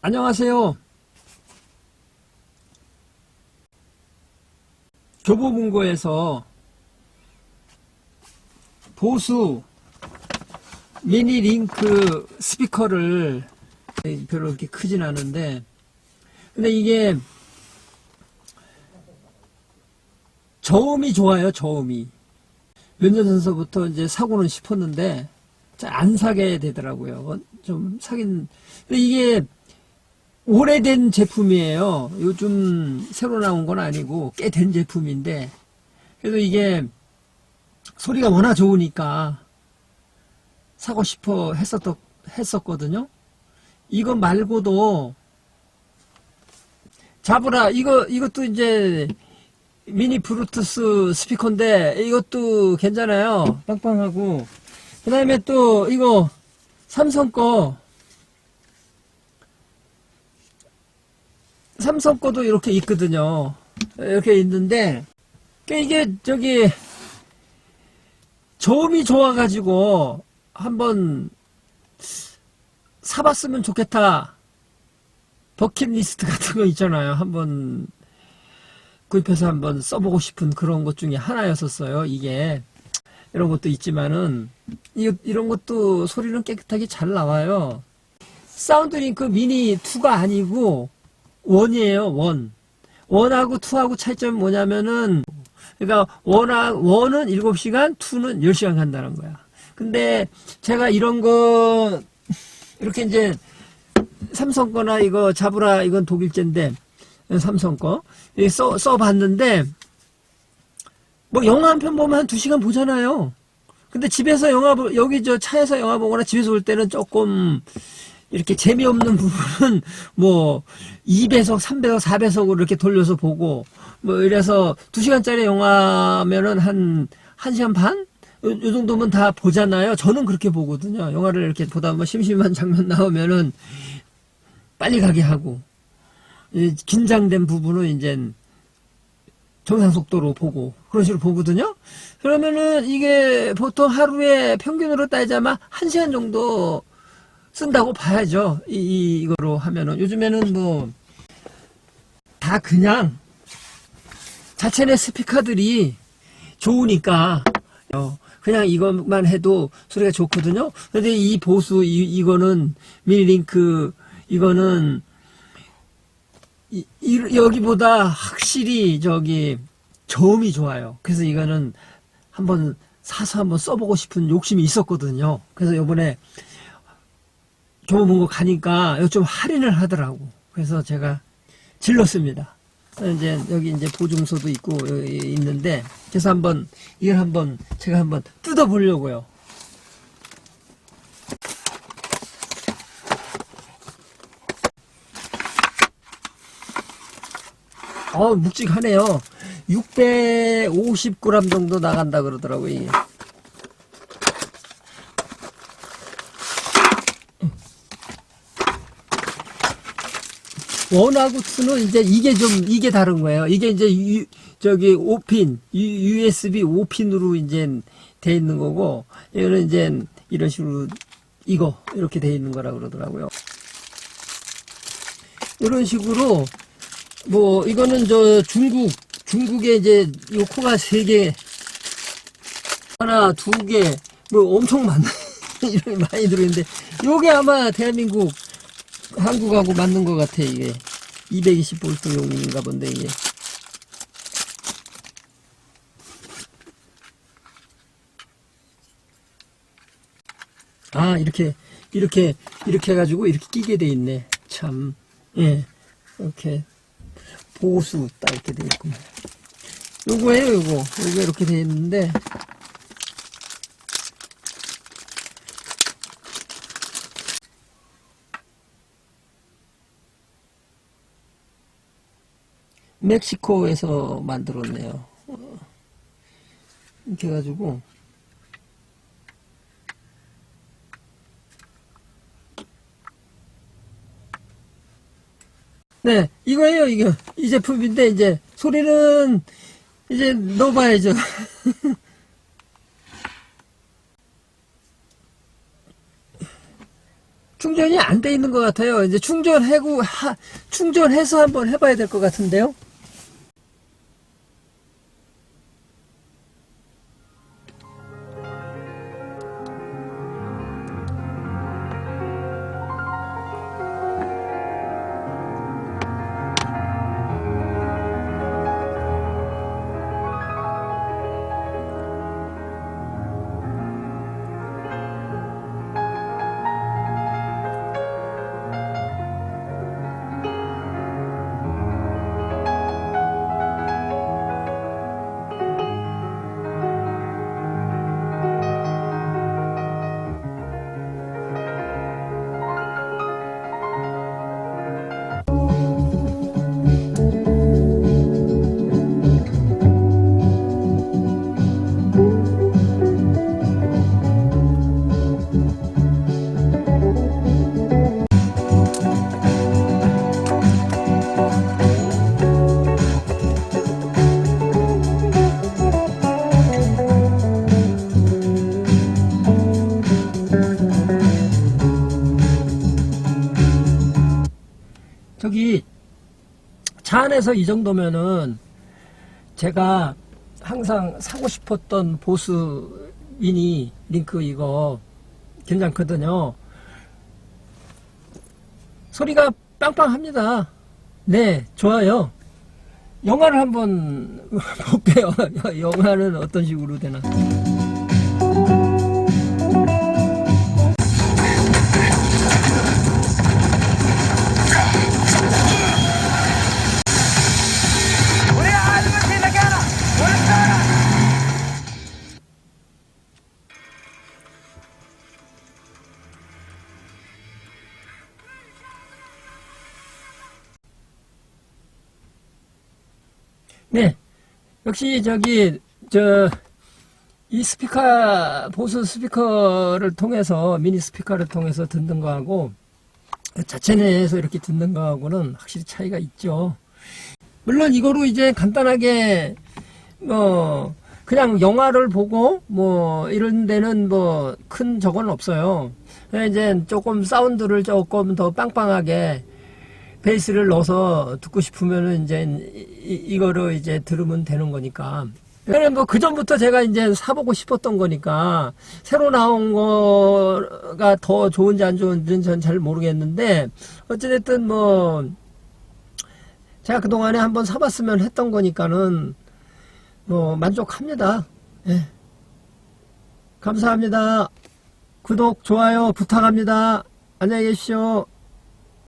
안녕하세요. 교보문고에서 보수 미니 링크 스피커를 별로 그렇게 크진 않은데 근데 이게 저음이 좋아요 저음이. 몇 년 전서부터 이제 사고는 싶었는데 잘 안 사게 되더라고요. 어, 좀 사긴. 근데 이게 오래된 제품이에요. 요즘 새로 나온 건 아니고 꽤 된 제품인데 그래도 이게 소리가 워낙 좋으니까 사고 싶어 했었, 했었거든요. 이거 말고도 잡으라 이거 이것도 이제 미니 브루투스 스피커인데 이것도 괜찮아요. 빵빵하고 그 다음에 또 이거 삼성 거 삼성 거도 이렇게 있거든요. 이렇게 있는데, 이게 저기, 저음이 좋아가지고, 한번 사봤으면 좋겠다. 버킷리스트 같은 거 있잖아요. 한번 구입해서 한번 써보고 싶은 그런 것 중에 하나였었어요. 이게. 이런 것도 있지만은, 이, 이런 것도 소리는 깨끗하게 잘 나와요. 사운드링크 미니 2가 아니고, 원이에요, 원. 원하고 투하고 차이점이 뭐냐면은, 그러니까 원하, 원은 7시간, 투는 10시간 간다는 거야. 근데 제가 이런 거, 이렇게 이제, 삼성 거나 이거 잡으라, 이건 독일제인데, 삼성 거, 이 써, 써봤는데, 뭐 영화 한 편 보면 한 2시간 보잖아요. 근데 집에서 영화, 보- 여기 저 차에서 영화 보거나 집에서 볼 때는 조금, 이렇게 재미없는 부분은 뭐 2배속, 3배속, 4배속으로 이렇게 돌려서 보고 뭐 이래서 2시간짜리 영화면은 한 1시간 반? 요, 요 정도면 다 보잖아요. 저는 그렇게 보거든요. 영화를 이렇게 보다 보면 심심한 장면 나오면은 빨리 가게 하고 이 긴장된 부분은 이제 정상 속도로 보고 그런 식으로 보거든요. 그러면은 이게 보통 하루에 평균으로 따지자면 1시간 정도 쓴다고 봐야죠. 이, 이- 이거로 하면은. 요즘에는 뭐, 다 그냥, 자체 내 스피커들이 좋으니까, 어, 그냥 이것만 해도 소리가 좋거든요. 근데 이 보수, 이, 이거는, 미니링크, 이거는, 이, 이- 여기보다 확실히 저기, 저음이 좋아요. 그래서 이거는 한번 사서 한번 써보고 싶은 욕심이 있었거든요. 그래서 요번에 교보문고 가니까 이거 좀 할인을 하더라고. 그래서 제가 질렀습니다. 이제 여기 이제 보증서도 있고 있는데 그래서 한번 이걸 한번 제가 한번 뜯어 보려고요. 어 묵직하네요. 650g 정도 나간다 그러더라고요. 이게. 원하고 투는 이제 이게 좀 이게 다른 거예요. 이게 이제 유, 저기 5핀 유, USB 5핀으로 이제 돼 있는 거고 이거는 이제 이런 식으로 이거 이렇게 돼 있는 거라 그러더라고요. 이런 식으로 뭐 이거는 저 중국 중국에 이제 요 코가 세 개 하나 두 개 뭐 엄청 많네 이렇게 많이 들어있는데 요게 아마 대한민국 한국하고 맞는 것 같아 이게. 220볼트용인가 본데 이게. 아 이렇게 이렇게 이렇게 해가지고 이렇게 끼게 돼 있네. 참 예. 이렇게 보수 딱 이렇게 돼 있고 요거예요 요거. 요거 이렇게 돼 있는데 멕시코에서 만들었네요. 어, 이렇게 해가지고 네 이거예요 이거 이 제품인데 이제 소리는 이제 넣어봐야죠. 충전 충전이 안 돼 있는 것 같아요. 이제 충전해고 하, 충전해서 한번 해봐야 될 것 같은데요. 저기 차 안에서 이 정도면은 제가 항상 사고 싶었던 보스 미니 링크 이거 괜찮거든요. 소리가 빵빵합니다. 네, 좋아요. 영화를 한번 볼게요. 영화는 어떤 식으로 되나. 네. 역시 저기 저 이 스피커 보스 스피커를 통해서 미니 스피커를 통해서 듣는 거하고 자체 내에서 이렇게 듣는 거하고는 확실히 차이가 있죠. 물론 이거로 이제 간단하게 뭐 그냥 영화를 보고 뭐 이런 데는 뭐큰 적은 없어요. 이제 조금 사운드를 조금 더 빵빵하게 베이스를 넣어서 듣고 싶으면은 이제 이, 이거를 이제 들으면 되는 거니까. 그래 뭐그 전부터 제가 이제 사보고 싶었던 거니까 새로 나온 거가 더 좋은지 안 좋은지는 전 잘 모르겠는데 어찌됐든 뭐 제가 그 동안에 한번 사봤으면 했던 거니까는 뭐 만족합니다. 예. 감사합니다. 구독 좋아요 부탁합니다. 안녕히 계십시오.